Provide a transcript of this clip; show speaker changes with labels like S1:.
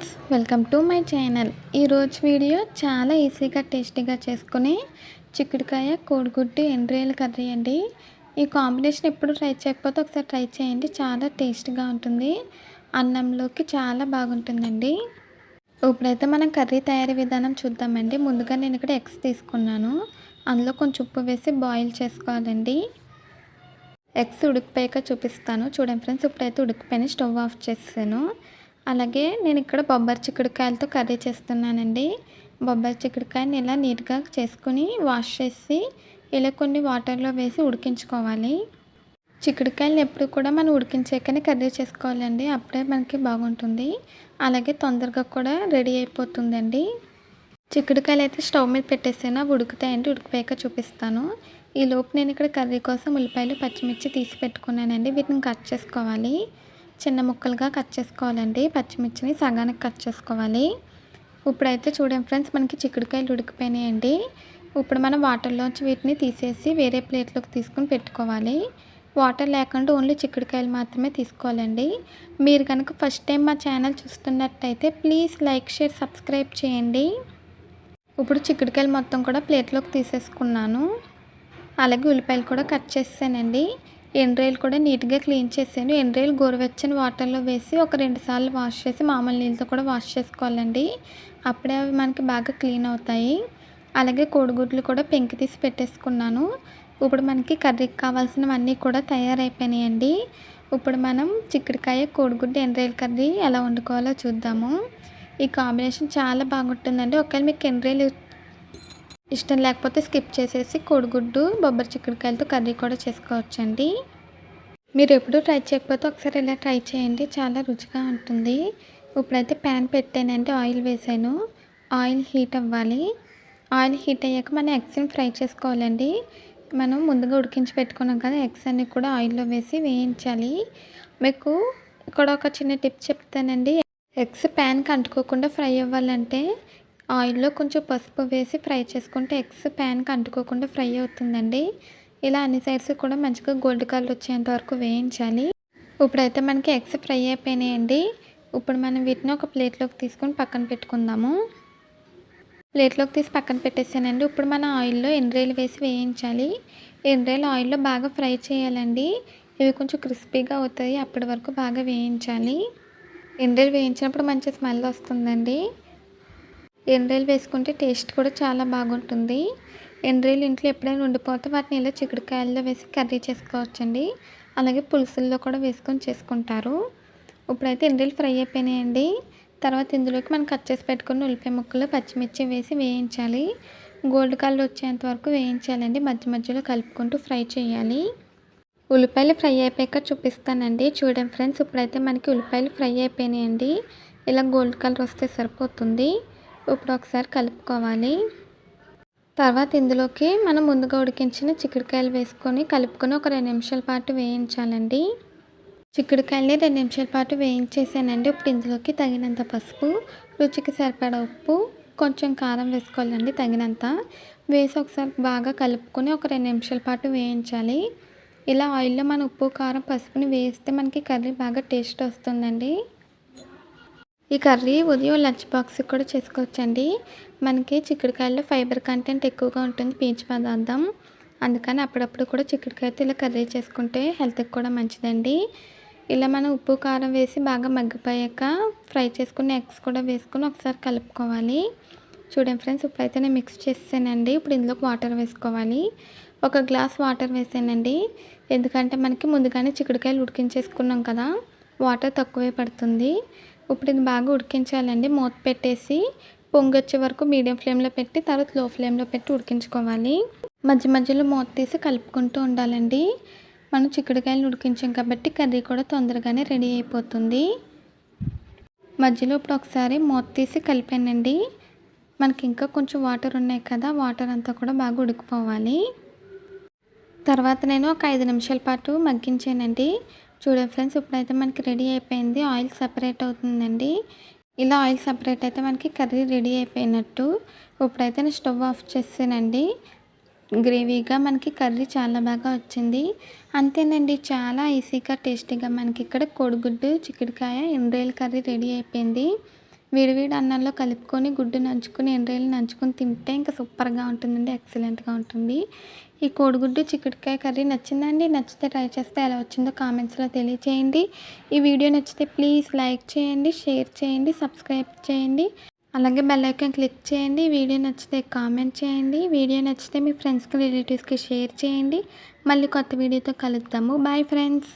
S1: Friends welcome to my channel. ఈరోజు video చాలా ఈజీగా టేస్టీగా చేసుకునే చిక్కుడుకాయ కోడిగుడ్డు ఎండ్రియల కర్రీ అండి. ఈ కాంబినేషన్ ఎప్పుడు ట్రై చేయకపోతే ఒకసారి ట్రై చేయండి. చాలా టేస్ట్గా ఉంటుంది. అన్నంలోకి చాలా బాగుంటుందండి. ఇప్పుడైతే మనం కర్రీ తయారీ విధానం చూద్దామండి. ముందుగా నేను ఇక్కడ ఎగ్స్ తీసుకున్నాను. అందులో కొంచెం ఉప్పు వేసి బాయిల్ చేసుకోవాలండి. ఎగ్స్ ఉడికిపోయాక చూపిస్తాను. చూడండి ఫ్రెండ్స్ ఇప్పుడైతే ఉడికిపోయిన స్టవ్ ఆఫ్ చేసాను అలాగే నేను ఇక్కడ బొబ్బరి చిక్కుడుకాయలతో కర్రీ చేస్తున్నానండి. బొబ్బరి చిక్కుడుకాయని ఇలా నీట్గా చేసుకుని వాష్ చేసి ఇలా కొన్ని వాటర్లో వేసి ఉడికించుకోవాలి. చిక్కుడుకాయలు ఎప్పుడు కూడా మనం ఉడికించాకనే కర్రీ చేసుకోవాలండి. అప్పుడే మనకి బాగుంటుంది. అలాగే తొందరగా కూడా రెడీ అయిపోతుందండి. చిక్కుడుకాయలు అయితే స్టవ్ మీద పెట్టేసాను అవి ఉడుకుతాయండి ఉడికిపోయాక చూపిస్తాను. ఈ లోపు నేను ఇక్కడ కర్రీ కోసం ఉల్లిపాయలు పచ్చిమిర్చి తీసి పెట్టుకున్నానండి. వీటిని కట్ చేసుకోవాలి. చిన్న ముక్కలుగా కట్ చేసుకోవాలండి. పచ్చిమిర్చిని సగానికి కట్ చేసుకోవాలి. ఇప్పుడైతే చూడండి ఫ్రెండ్స్ మనకి చిక్కుడుకాయలు ఉడికిపోయినాయండి. ఇప్పుడు మనం వాటర్లోంచి వీటిని తీసేసి వేరే ప్లేట్లోకి తీసుకుని పెట్టుకోవాలి. వాటర్ లేకుండా ఓన్లీ చిక్కుడుకాయలు మాత్రమే తీసుకోవాలండి. మీరు కనుక ఫస్ట్ టైం మా ఛానల్ చూస్తున్నట్టయితే ప్లీజ్ లైక్ షేర్ సబ్స్క్రైబ్ చేయండి. ఇప్పుడు చిక్కుడుకాయలు మొత్తం కూడా ప్లేట్లోకి తీసేసుకున్నాను. అలాగే ఉల్లిపాయలు కూడా కట్ చేసానండి ఎండ్రాయిలు కూడా నీట్గా క్లీన్ చేసాను. ఎండ్రాయిలు గోరువెచ్చని వాటర్లో వేసి ఒక రెండు సార్లు వాష్ చేసి మామూలు నీళ్ళతో కూడా వాష్ చేసుకోవాలండి. అప్పుడే అవి మనకి బాగా క్లీన్ అవుతాయి. అలాగే కోడిగుడ్లు కూడా పెంకి తీసి పెట్టేసుకున్నాను. ఇప్పుడు మనకి కర్రీకి కావాల్సినవన్నీ కూడా తయారైపోయినాయండి. ఇప్పుడు మనం చిక్కుడుకాయ కోడిగుడ్డు ఎండ్రాయిల్ కర్రీ ఎలా వండుకోవాలో చూద్దాము. ఈ కాంబినేషన్ చాలా బాగుంటుందండి. ఒకవేళ మీకు ఎండ్రాయిలు ఇష్టం లేకపోతే స్కిప్ చేసేసి కోడిగుడ్డు బొబ్బరి చిక్కుడుకాయలతో కర్రీ కూడా చేసుకోవచ్చండి. మీరు ఎప్పుడు ట్రై చేయకపోతే ఒకసారి ఇలా ట్రై చేయండి. చాలా రుచిగా ఉంటుంది. ఇప్పుడైతే ప్యాన్ పెట్టానంటే ఆయిల్ వేసాను. ఆయిల్ హీట్ అవ్వాలి. ఆయిల్ హీట్ అయ్యాక మనం ఎగ్స్ని ఫ్రై చేసుకోవాలండి. మనం ముందుగా ఉడికించి పెట్టుకున్నాం కదా ఎగ్స్ అన్ని కూడా ఆయిల్లో వేసి వేయించాలి. మీకు ఇక్కడ ఒక చిన్న టిప్ చెప్తానండి. ఎగ్స్ ప్యాన్కి అంటుకోకుండా ఫ్రై అవ్వాలంటే ఆయిల్లో కొంచెం పసుపు వేసి ఫ్రై చేసుకుంటే ఎగ్స్ ప్యాన్కి అంటుకోకుండా ఫ్రై అవుతుందండి. ఇలా అన్ని సైడ్స్ కూడా మంచిగా గోల్డ్ కలర్ వచ్చేంత వరకు వేయించాలి. ఇప్పుడైతే మనకి ఎగ్స్ ఫ్రై అయిపోయినాయండి. ఇప్పుడు మనం వీటిని ఒక ప్లేట్లోకి తీసుకొని పక్కన పెట్టుకుందాము. ప్లేట్లోకి తీసి పక్కన పెట్టేసానండి. ఇప్పుడు మన ఆయిల్లో ఎండ్రాయిలు వేసి వేయించాలి. ఎండ్రాయిలు ఆయిల్లో బాగా ఫ్రై చేయాలండి. ఇవి కొంచెం క్రిస్పీగా అవుతాయి. అప్పటి వరకు బాగా వేయించాలి. ఎండ్రాయిలు వేయించినప్పుడు మంచి స్మెల్ వస్తుందండి. ఎండ్రాయిలు వేసుకుంటే టేస్ట్ కూడా చాలా బాగుంటుంది. ఎండ్రాయిలు ఇంట్లో ఎప్పుడైనా ఉండిపోతే వాటిని ఇలా చిక్కుడుకాయల్లో వేసి కర్రీ చేసుకోవచ్చండి. అలాగే పులుసుల్లో కూడా వేసుకొని చేసుకుంటారు. ఇప్పుడైతే ఎండ్రాయిలు ఫ్రై అయిపోయినాయండి. తర్వాత ఇందులోకి మనం కట్ చేసి పెట్టుకుని ఉల్లిపాయ ముక్కలు పచ్చిమిర్చి వేసి వేయించాలి. గోల్డ్ కలర్ వచ్చేంత వరకు వేయించాలండి. మధ్య మధ్యలో కలుపుకుంటూ ఫ్రై చేయాలి. ఉల్లిపాయలు ఫ్రై అయిపోయాక చూపిస్తానండి. చూడండి ఫ్రెండ్స్ ఇప్పుడైతే మనకి ఉల్లిపాయలు ఫ్రై అయిపోయినాయండి. ఇలా గోల్డ్ కలర్ వస్తే సరిపోతుంది. ఇప్పుడు ఒకసారి కలుపుకోవాలి. తర్వాత ఇందులోకి మనం ముందుగా ఉడికించిన చిక్కుడుకాయలు వేసుకొని కలుపుకొని ఒక రెండు నిమిషాల పాటు వేయించాలండి. చిక్కుడుకాయలని రెండు నిమిషాల పాటు వేయించేసానండి. ఇప్పుడు ఇందులోకి తగినంత పసుపు రుచికి సరిపడా ఉప్పు కొంచెం కారం వేసుకోవాలండి తగినంత. వేసి ఒకసారి బాగా కలుపుకొని ఒక రెండు నిమిషాల పాటు వేయించాలి. ఇలా ఆయిల్లో మన ఉప్పు కారం పసుపుని వేస్తే మనకి కర్రీ బాగా టేస్ట్ వస్తుందండి. ఈ కర్రీ ఉదయం లంచ్ బాక్స్కి కూడా చేసుకోవచ్చండి. మనకి చిక్కుడుకాయలో ఫైబర్ కంటెంట్ ఎక్కువగా ఉంటుంది పీచు పదార్థం. అందుకని అప్పుడప్పుడు కూడా చిక్కుడుకాయతో ఇలా కర్రీ చేసుకుంటే హెల్త్కి కూడా మంచిదండి. ఇలా మనం ఉప్పు కారం వేసి బాగా మగ్గిపోయాక ఫ్రై చేసుకుని ఎగ్స్ కూడా వేసుకుని ఒకసారి కలుపుకోవాలి. చూడండి ఫ్రెండ్స్ ఇప్పుడైతే నేను మిక్స్ చేసానండి ఇప్పుడు ఇందులోకి వాటర్ వేసుకోవాలి. ఒక గ్లాస్ వాటర్ వేసానండి. ఎందుకంటే మనకి ముందుగానే చిక్కుడుకాయలు ఉడికించేసుకున్నాం కదా వాటర్ తక్కువే పడుతుంది. ఇప్పుడు ఇది బాగా ఉడికించాలండి. మూత పెట్టేసి పొంగొచ్చే వరకు మీడియం ఫ్లేమ్లో పెట్టి తర్వాత లో ఫ్లేమ్లో పెట్టి ఉడికించుకోవాలి. మధ్య మధ్యలో మూత తీసి కలుపుకుంటూ ఉండాలండి. మనం చిక్కుడుకాయలు ఉడికించాం కాబట్టి కర్రీ కూడా తొందరగానే రెడీ అయిపోతుంది. మధ్యలో ఇప్పుడు ఒకసారి మూత తీసి కలిపానండి. మనకి ఇంకా కొంచెం వాటర్ ఉన్నాయి కదా వాటర్ అంతా కూడా బాగా ఉడికిపోవాలి. తర్వాత నేను ఒక ఐదు నిమిషాల పాటు మగ్గించానండి. చూడండి ఫ్రెండ్స్ ఇప్పుడైతే మనకి రెడీ అయిపోయింది. ఆయిల్ సపరేట్ అవుతుందండి. ఇలా ఆయిల్ సపరేట్ అయితే మనకి కర్రీ రెడీ అయిపోయినట్టు. ఇప్పుడైతే నేను స్టవ్ ఆఫ్ చేసానండి గ్రేవీగా మనకి కర్రీ చాలా బాగా వచ్చింది. అంతేనండి చాలా ఈజీగా టేస్టీగా మనకి ఇక్కడ కోడిగుడ్డు చిక్కుడుకాయ ఎండ్రాయిల్ కర్రీ రెడీ అయిపోయింది. విడివిడి అన్నంలో కలుపుకొని గుడ్డు నంచుకొని ఎండ్రాయిలు నంచుకొని తింటే ఇంకా సూపర్గా ఉంటుందండి ఎక్సలెంట్గా ఉంటుంది. ఈ కోడిగుడ్డు చిక్కుడుకాయ కర్రీ నచ్చిందండి నచ్చితే ట్రై చేస్తే ఎలా వచ్చిందో కామెంట్స్లో తెలియచేయండి. ఈ వీడియో నచ్చితే ప్లీజ్ లైక్ చేయండి షేర్ చేయండి సబ్స్క్రైబ్ చేయండి. అలాగే బెల్ ఐకాన్ క్లిక్ చేయండి వీడియో నచ్చితే కామెంట్ చేయండి వీడియో నచ్చితే మీ ఫ్రెండ్స్కి రిలేటివ్స్కి షేర్ చేయండి. మళ్ళీ కొత్త వీడియోతో కలుద్దాము. Bye friends.